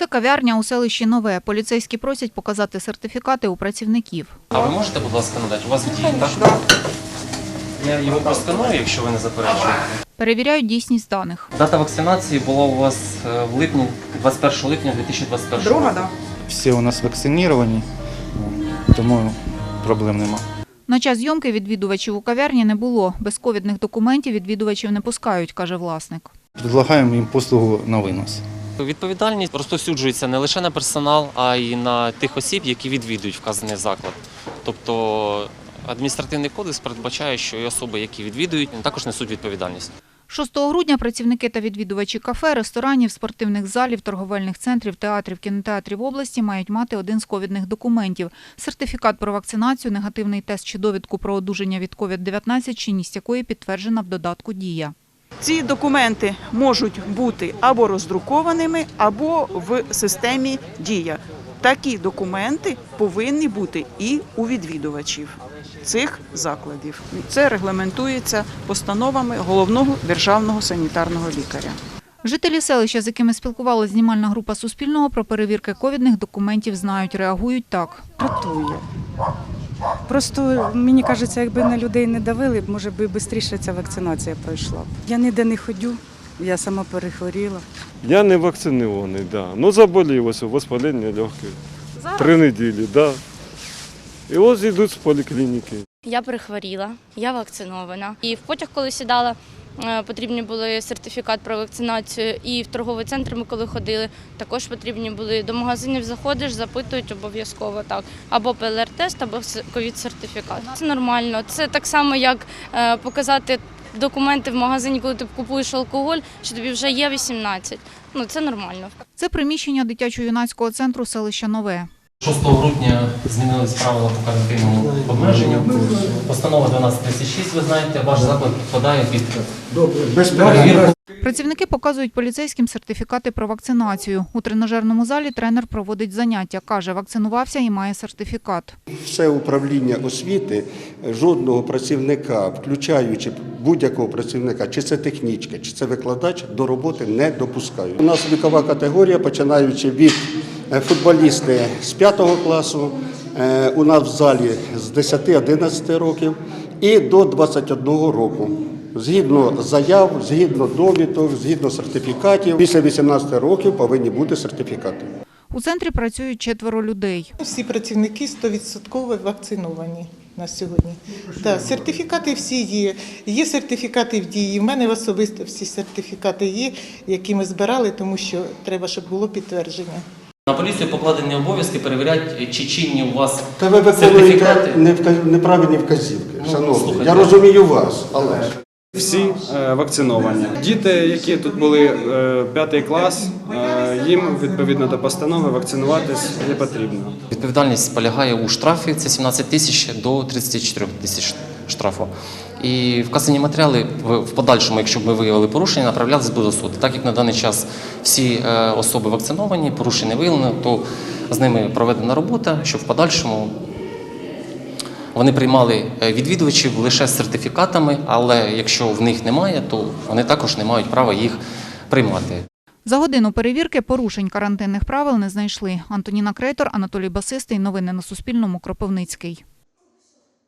Це кав'ярня у селищі Нове. Поліцейські просять показати сертифікати у працівників. А ви можете, будь ласка, надати? У вас дії, так? Я його просканую, якщо ви не заперечуєте. Перевіряють дійсність даних. Дата вакцинації була у вас е, в липні, 21 липня 2021 року. Друга, да. Всі у нас вакциновані, тому проблем нема. На час зйомки відвідувачів у кав'ярні не було. Без ковідних документів відвідувачів не пускають, каже власник. Предлагаємо їм послугу на винос. Відповідальність розповсюджується не лише на персонал, а й на тих осіб, які відвідують вказаний заклад. Тобто адміністративний кодекс передбачає, що і особи, які відвідують, також несуть відповідальність. 6 грудня працівники та відвідувачі кафе, ресторанів, спортивних залів, торговельних центрів, театрів, кінотеатрів області мають мати один з ковідних документів – сертифікат про вакцинацію, негативний тест чи довідку про одужання від COVID-19, чинність якої підтверджена в додатку «Дія». Ці документи можуть бути або роздрукованими, або в системі Дія. Такі документи повинні бути і у відвідувачів цих закладів. Це регламентується постановами головного державного санітарного лікаря. Жителі селища, з якими спілкувалася знімальна група Суспільного, про перевірки ковідних документів знають, реагують так. Рятує. Просто мені кажеться, якби на людей не давили, може би швидше ця вакцинація пройшла. б. Я ніде не ходю, я сама перехворіла. Я не вакцинований, да. Ну заболілося, воспалення легких. Три неділі, да. І ось йдуть з поліклініки. Я перехворіла, я вакцинована. І в потяг, коли сідала, потрібні були сертифікат про вакцинацію. І в торговий центр ми коли ходили, також потрібні були. До магазинів заходиш, запитують обов'язково так. Або ПЛР-тест, або ковід-сертифікат. Це нормально. Це так само, як е, показати документи в магазині, коли ти купуєш алкоголь, що тобі вже є 18. Ну це нормально. Це приміщення дитячо-юнацького центру селища Нове. 6 грудня змінились правила по карантинному обмеженню. Постанова 1236, ви знаєте, ваш заклад підпадає під перевірку. Працівники показують поліцейським сертифікати про вакцинацію. У тренажерному залі тренер проводить заняття. Каже, вакцинувався і має сертифікат. Все управління освіти жодного працівника, включаючи будь-якого працівника, чи це технічка, чи це викладач, до роботи не допускають. У нас вікова категорія, починаючи від футболісти з 5 класу, е, у нас в залі з 10-11 років і до 21 року. Згідно заяв, згідно довідок, згідно сертифікатів, після 18 років повинні бути сертифікати. У центрі працюють четверо людей. Всі працівники 100% вакциновані на сьогодні. Так, сертифікати всі є. Є сертифікати в дії. У мене особисто всі сертифікати є, які ми збирали, тому що треба, щоб було підтвердження. На поліцію покладені обов'язки перевіряти, чи чинні у вас Та ви сертифікати. виконуєте невка- неправильні вказівки, Ну, шановні. слухайте. Я розумію вас, але ж. Всі е, вакциновані. Діти, які тут були е, п'ятий клас, е, їм відповідно до постанови вакцинуватись не потрібно. Відповідальність полягає у штрафі, це 17 тисяч до 34 тисяч штрафу. І вказані матеріали в подальшому, якщо б ми виявили порушення, направлятися до суду. Так як на даний час всі е, особи вакциновані, порушень не виявлено, то з ними проведена робота, щоб в подальшому вони приймали е, відвідувачів лише з сертифікатами, але якщо в них немає, то вони також не мають права їх приймати. За годину перевірки порушень карантинних правил не знайшли. Антоніна Крейтор, Анатолій Басистий. Новини на Суспільному. Кропивницький.